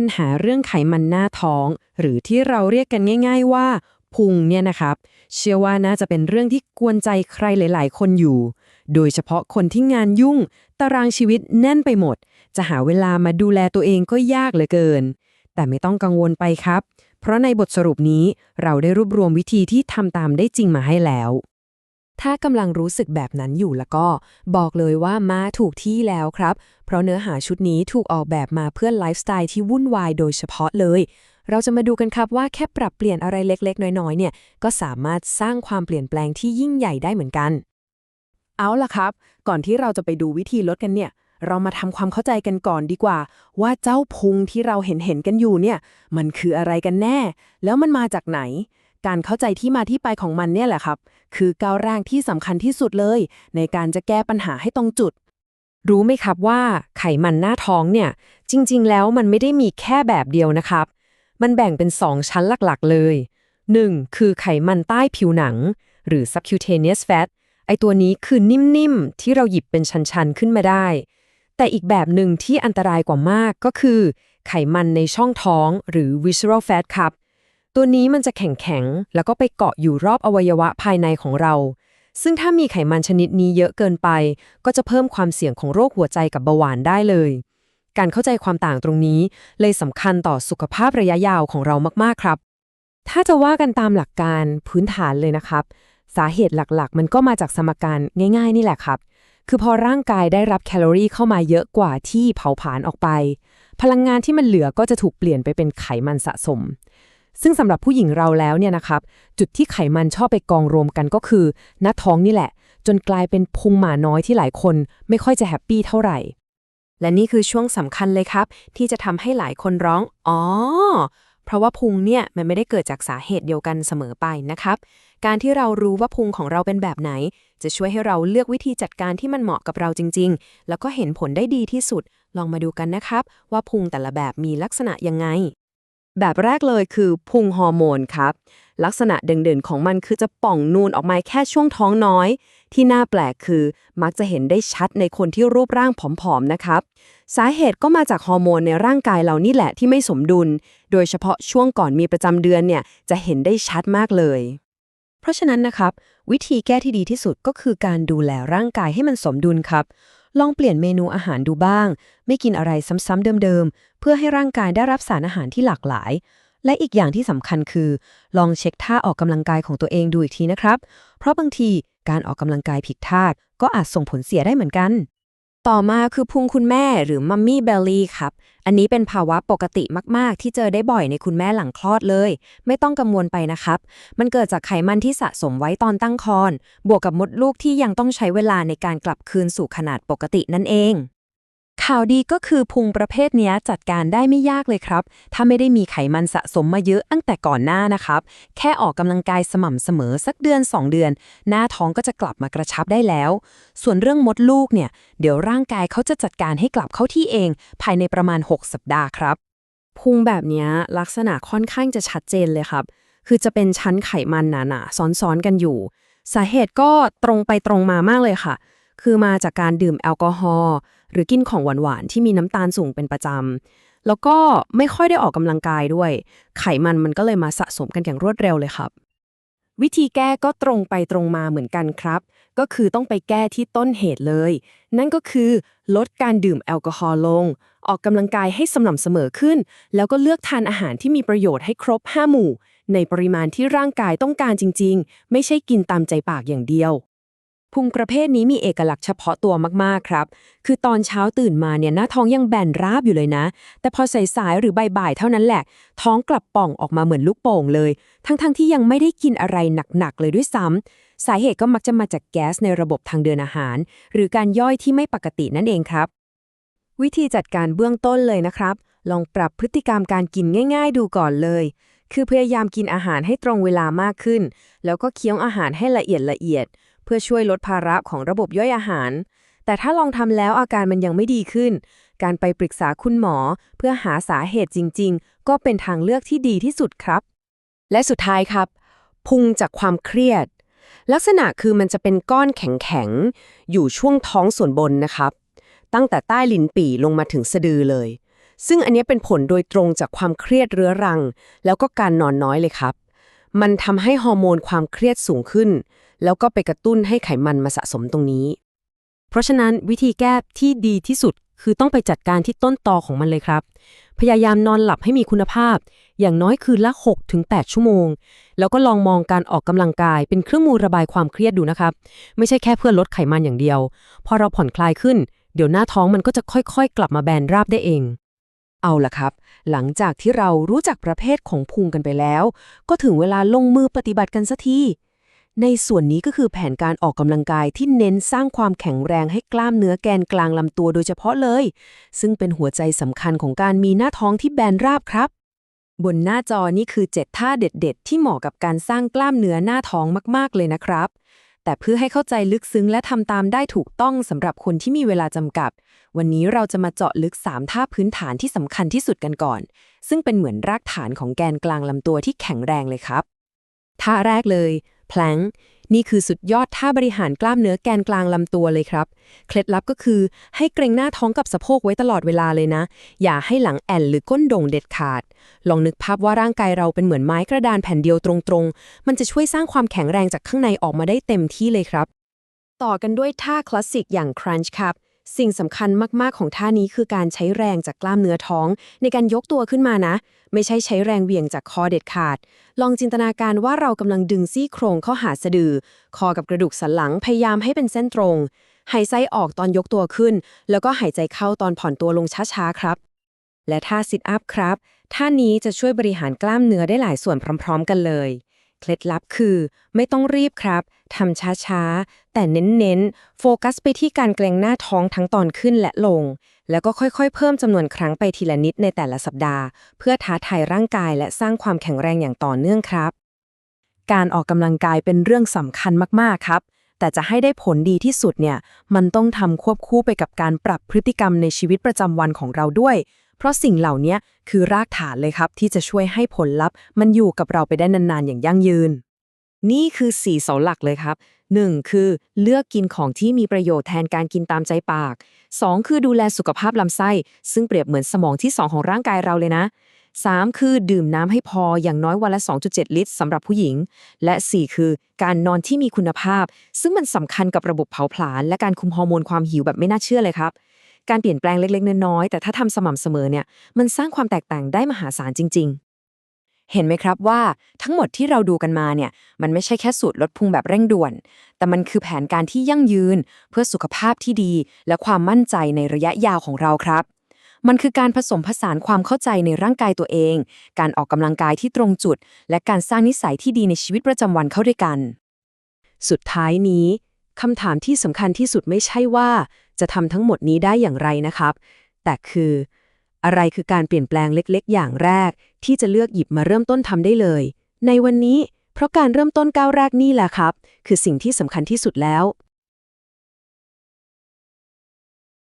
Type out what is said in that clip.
ปัญหาเรื่องไขมันหน้าท้อง หรือที่เราเรียกกันง่าย ๆ ว่า พุงเนี่ยนะครับ เชื่อว่าน่าจะเป็นเรื่องที่กวนใจใครหลาย ๆ คนอยู่ โดยเฉพาะคนที่งานยุ่ง ตารางชีวิตแน่นไปหมด จะหาเวลามาดูแลตัวเองก็ยากเหลือเกิน แต่ไม่ต้องกังวลไปครับ เพราะในบทสรุปนี้เราได้รวบรวมวิธีที่ทำตามได้จริงมาให้แล้ว ถ้ากำลังรู้สึกแบบนั้นอยู่แล้วก็ บอกเลยว่ามาถูกที่แล้วครับ เพราะเนื้อหาชุดนี้ถูกออกแบบมาเพื่อไลฟ์สไตล์ที่วุ่นวายโดยเฉพาะเลย เราจะมาดูกันครับว่าแค่ปรับเปลี่ยนอะไรเล็กๆ น้อยๆ เนี่ย ก็สามารถสร้างความเปลี่ยนแปลงที่ยิ่งใหญ่ได้เหมือนกัน เอาล่ะครับ ก่อนที่เราจะไปดูวิธีลดกันเนี่ย เรามาทำความเข้าใจกันก่อนดีกว่า ว่าเจ้าพุงที่เราเห็นเห็นกันอยู่เนี่ย มันคืออะไรกันแน่ แล้วมันมาจากไหน การเข้าใจที่มาที่ไปของมันเนี่ยแหละครับ คือก้าวแรกที่สำคัญที่สุดเลย ในการจะแก้ปัญหาให้ตรงจุด รู้ไหมครับว่าไขมันหน้าท้องเนี่ย จริง ๆ แล้วมันไม่ได้มีแค่แบบเดียวนะครับ มันแบ่งเป็น 2 ชั้นหลักๆ เลย 1. คือไขมันใต้ผิวหนัง หรือ subcutaneous fat ไอตัวนี้คือนิ่ม ๆ ที่เราหยิบเป็นชั้น ๆ ขึ้นมาได้ แต่อีกแบบหนึ่งที่อันตรายกว่ามากก็คือ ไขมันในช่องท้องหรือ visceral fat ครับ ตัวนี้มันจะแข็งๆ แล้วก็ไปเกาะอยู่รอบอวัยวะภายในของเรา ซึ่งถ้ามีไขมันชนิดนี้เยอะเกินไป ก็จะเพิ่มความเสี่ยงของโรคหัวใจกับเบาหวานได้เลย การเข้าใจความต่างตรงนี้ เลยสำคัญต่อสุขภาพระยะยาวของเรามากๆครับ ถ้าจะว่ากันตามหลักการพื้นฐานเลยนะครับ สาเหตุหลักๆ มันก็มาจากสมการง่าย ๆ นี่แหละครับ คือพอร่างกายได้รับแคลอรี่เข้ามาเยอะกว่าที่เผาผลาญออกไป พลังงานที่มันเหลือก็จะถูกเปลี่ยนไปเป็นไขมันสะสม ซึ่งสำหรับผู้หญิงเราแล้วเนี่ยนะครับ จุดที่ไขมันชอบไปกองรวมกันก็คือ หน้าท้องนี่แหละ จนกลายเป็นพุงหมาน้อยที่หลายคน ไม่ค่อยจะแฮปปี้เท่าไหร่ และนี่คือช่วงสำคัญเลยครับ ที่จะทำให้หลายคนร้อง อ๋อ เพราะว่าพุงเนี่ยมันไม่ได้เกิดจากสาเหตุเดียวกันเสมอไปนะครับ การที่เรารู้ว่าพุงของเราเป็นแบบไหน จะช่วยให้เราเลือกวิธีจัดการที่มันเหมาะกับเราจริง ๆ แล้วก็เห็นผลได้ดีที่สุด ลองมาดูกันนะครับ ว่าพุงแต่ละแบบมีลักษณะยังไง แบบแรกเลยคือพุงฮอร์โมนครับ ลักษณะเด่นๆของมันคือจะป่องนูนออกมาแค่ช่วงท้องน้อย ที่น่าแปลกคือมักจะเห็นได้ชัดในคนที่รูปร่างผอมๆนะครับ สาเหตุก็มาจากฮอร์โมนในร่างกายเรานี่แหละที่ไม่สมดุล โดยเฉพาะช่วงก่อนมีประจำเดือนเนี่ยจะเห็นได้ชัดมากเลย เพราะฉะนั้นนะครับ วิธีแก้ที่ดีที่สุดก็คือการดูแลร่างกายให้มันสมดุลครับ ลองเปลี่ยนเมนูอาหารดูบ้าง ไม่กินอะไรซ้ำๆเดิมๆ เพื่อให้ร่างกายได้รับสารอาหารที่หลากหลาย และอีกอย่างที่สำคัญคือ ลองเช็คท่าออกกำลังกายของตัวเองดูอีกทีนะครับ เพราะบางทีการออกกำลังกายผิดท่าก็อาจส่งผลเสียได้เหมือนกัน ต่อมาคือพุงคุณแม่หรือมัมมี่เบลลี่ครับ อันนี้เป็นภาวะปกติมาก ๆ ที่เจอได้บ่อยในคุณแม่หลังคลอดเลย ไม่ต้องกังวลไปนะครับ มันเกิดจากไขมันที่สะสมไว้ตอนตั้งครรภ์บวกกับมดลูกที่ยังต้องใช้เวลาในการกลับคืนสู่ขนาดปกตินั่นเอง ข่าวดีก็คือพุงประเภทนี้จัดการได้ไม่ยากเลยครับ ถ้าไม่ได้มีไขมันสะสมมาเยอะตั้งแต่ก่อนหน้านะครับ แค่ออกกำลังกายสม่ำเสมอสักเดือน 2 เดือน หน้าท้องก็จะกลับมากระชับได้แล้ว ส่วนเรื่องมดลูกเนี่ย เดี๋ยวร่างกายเขาจะจัดการให้กลับเข้าที่เอง ภายในประมาณ 6 สัปดาห์ครับ พุงแบบนี้ลักษณะค่อนข้างจะชัดเจนเลยครับ คือจะเป็นชั้นไขมันหนาๆซ้อนๆกันอยู่ สาเหตุก็ตรงไปตรงมามากเลยค่ะ คือมาจากการดื่มแอลกอฮอล์ หรือกินของหวานๆที่มีน้ำตาลสูงเป็นประจำแล้วก็ไม่ค่อยได้ออกกำลังกายด้วย ไขมันมันก็เลยมาสะสมกันอย่างรวดเร็วเลยครับ วิธีแก้ก็ตรงไปตรงมาเหมือนกันครับ ก็คือต้องไปแก้ที่ต้นเหตุเลย นั่นก็คือ ลดการดื่มแอลกอฮอล์ลง ออกกำลังกายให้สม่ำเสมอขึ้น แล้วก็เลือกทานอาหารที่มีประโยชน์ให้ครบ5หมู่ในปริมาณที่ร่างกายต้องการจริง ๆ ไม่ใช่กินตามใจปากอย่างเดียว พุงประเภทนี้มีเอกลักษณ์เฉพาะตัวมากๆครับ คือตอนเช้าตื่นมาเนี่ยหน้าท้องยังแบนราบอยู่เลยนะ แต่พอสายๆหรือบ่ายๆเท่านั้นแหละ ท้องกลับป่องออกมาเหมือนลูกโป่งเลย ทั้งๆที่ยังไม่ได้กินอะไรหนักๆเลยด้วยซ้ำสาเหตุก็มักจะมาจากแก๊สในระบบทางเดินอาหาร หรือการย่อยที่ไม่ปกตินั่นเองครับ วิธีจัดการเบื้องต้นเลยนะครับ ลองปรับพฤติกรรมการกินง่าย ๆ ดูก่อนเลยคือพยายามกินอาหารให้ตรงเวลามากขึ้น แล้วก็เคี้ยวอาหารให้ละเอียดละเอียด เพื่อช่วยลดภาระของระบบย่อยอาหาร แต่ถ้าลองทำแล้วอาการมันยังไม่ดีขึ้น การไปปรึกษาคุณหมอ เพื่อหาสาเหตุจริง ๆ ก็เป็นทางเลือกที่ดีที่สุดครับ และสุดท้ายครับ พุงจากความเครียด ลักษณะคือมันจะเป็นก้อนแข็งๆอยู่ช่วงท้องส่วนบนนะครับ ตั้งแต่ใต้ลิ้นปี่ลงมาถึงสะดือเลย ซึ่งอันนี้เป็นผลโดยตรงจากความเครียดเรื้อรัง แล้วก็การนอนน้อยเลยครับมันทำให้ฮอร์โมนความเครียดสูงขึ้น แล้วก็ไปกระตุ้นให้ไขมันมาสะสมตรงนี้ เพราะฉะนั้นวิธีแก้ที่ดีที่สุดคือต้องไปจัดการที่ต้นตอของมันเลยครับ พยายามนอนหลับให้มีคุณภาพ อย่างน้อยคืนละ 6-8 ชั่วโมง แล้วก็ลองมองการออกกำลังกายเป็นเครื่องมือระบายความเครียดดูนะครับ ไม่ใช่แค่เพื่อลดไขมันอย่างเดียว พอเราผ่อนคลายขึ้น เดี๋ยวหน้าท้องมันก็จะค่อยๆ กลับมาแบนราบได้เอง เอาล่ะครับ หลังจากที่เรารู้จักประเภทของพุงกันไปแล้ว ก็ถึงเวลาลงมือปฏิบัติกันสักที ในส่วนนี้ก็คือแผนการออกกำลังกายที่เน้นสร้างความแข็งแรงให้กล้ามเนื้อแกนกลางลำตัวโดยเฉพาะเลย ซึ่งเป็นหัวใจสำคัญของการมีหน้าท้องที่แบนราบครับ บนหน้าจอนี่คือ 7 ท่าเด็ด ๆ ที่เหมาะกับการสร้างกล้ามเนื้อหน้าท้องมากๆเลยนะครับ แต่เพื่อให้เข้าใจลึกซึ้งและทำตามได้ถูกต้องสำหรับคนที่มีเวลาจำกัด วันนี้เราจะมาเจาะลึก 3 ท่าพื้นฐานที่สำคัญที่สุดกันก่อน ซึ่งเป็นเหมือนรากฐานของแกนกลางลำตัวที่แข็งแรงเลยครับท่าแรกเลย แพลงนี่คือสุดยอดท่าบริหารกล้ามเนื้อแกนกลางลำตัวเลยครับ เคล็ดลับก็คือให้เกรงหน้าท้องกับสะโพกไว้ตลอดเวลาเลยนะ อย่าให้หลังแอนหรือก้นโด่งเด็ดขาด ลองนึกภาพว่าร่างกายเราเป็นเหมือนไม้กระดานแผ่นเดียวตรงๆ มันจะช่วยสร้างความแข็งแรงจากข้างในออกมาได้เต็มที่เลยครับ ต่อกันด้วยท่าคลาสสิกอย่าง crunch ครับ สิ่งสำคัญมากๆของท่านี้คือการใช้แรงจากกล้ามเนื้อท้อง ในการยกตัวขึ้นมานะ ไม่ใช่ใช้แรงเหวี่ยงจากคอเด็ดขาด ลองจินตนาการว่าเรากำลังดึงซี่โครงเข้าหาสะดือ คอกับกระดูกสันหลังพยายามให้เป็นเส้นตรง หายใจออกตอนยกตัวขึ้น แล้วก็หายใจเข้าตอนผ่อนตัวลงช้าๆครับ และท่าซิทอัพครับ ท่านี้จะช่วยบริหารกล้ามเนื้อได้หลายส่วนพร้อม ๆ กันเลย เคล็ดลับคือ ไม่ต้องรีบครับทำช้าๆ แต่เน้นๆ โฟกัสไปที่การเกรงหน้าท้องทั้งตอนขึ้นและลง แล้วก็ค่อยๆ เพิ่มจำนวนครั้งไปทีละนิดในแต่ละสัปดาห์ เพื่อท้าทายร่างกายและสร้างความแข็งแรงอย่างต่อเนื่องครับ การออกกำลังกายเป็นเรื่องสำคัญมากๆครับ แต่จะให้ได้ผลดีที่สุดเนี่ย มันต้องทำควบคู่ไปกับการปรับพฤติกรรมในชีวิตประจำวันของเราด้วย เพราะสิ่งเหล่านี้คือรากฐานเลยครับที่จะช่วยให้ผลลัพธ์ มันอยู่กับเราไปได้นานๆ อย่างยั่งยืน นี่คือ4เสาหลักเลยครับ 1. คือเลือกกินของที่มีประโยชน์แทนการกินตามใจปาก 2. คือดูแลสุขภาพลำไส้ ซึ่งเปรียบเหมือนสมองที่ 2 ของร่างกายเราเลยนะ 3. คือดื่มน้ำให้พออย่างน้อยวันละ 2.7 ลิตรสำหรับผู้หญิง และ 4 คือการนอนที่มีคุณภาพ ซึ่งมันสำคัญกับระบบเผาผลาญและการคุมฮอร์โมนความหิวแบบไม่น่าเชื่อเลยครับ การเปลี่ยนแปลงเล็กๆ น้อยๆ แต่ถ้าทำสม่ำเสมอเนี่ย มันสร้างความแตกต่างได้มหาศาลจริง ๆเห็นไหมครับว่าทั้งหมดที่เราดูกันมาเนี่ย มันไม่ใช่แค่สูตรลดพุงแบบเร่งด่วน แต่มันคือแผนการที่ยั่งยืน เพื่อสุขภาพที่ดี และความมั่นใจในระยะยาวของเราครับ มันคือการผสมผสานความเข้าใจในร่างกายตัวเอง การออกกำลังกายที่ตรงจุด และการสร้างนิสัยที่ดีในชีวิตประจำวันเข้าด้วยกัน สุดท้ายนี้คำถามที่สำคัญที่สุดไม่ใช่ว่า จะทำทั้งหมดนี้ได้อย่างไรนะครับ แต่คือ อะไรคือการเปลี่ยนแปลงเล็กๆ อย่างแรก ที่จะเลือกหยิบมาเริ่มต้นทำได้เลย ในวันนี้ เพราะการเริ่มต้นก้าวแรกนี่แหละครับ คือสิ่งที่สำคัญที่สุดแล้ว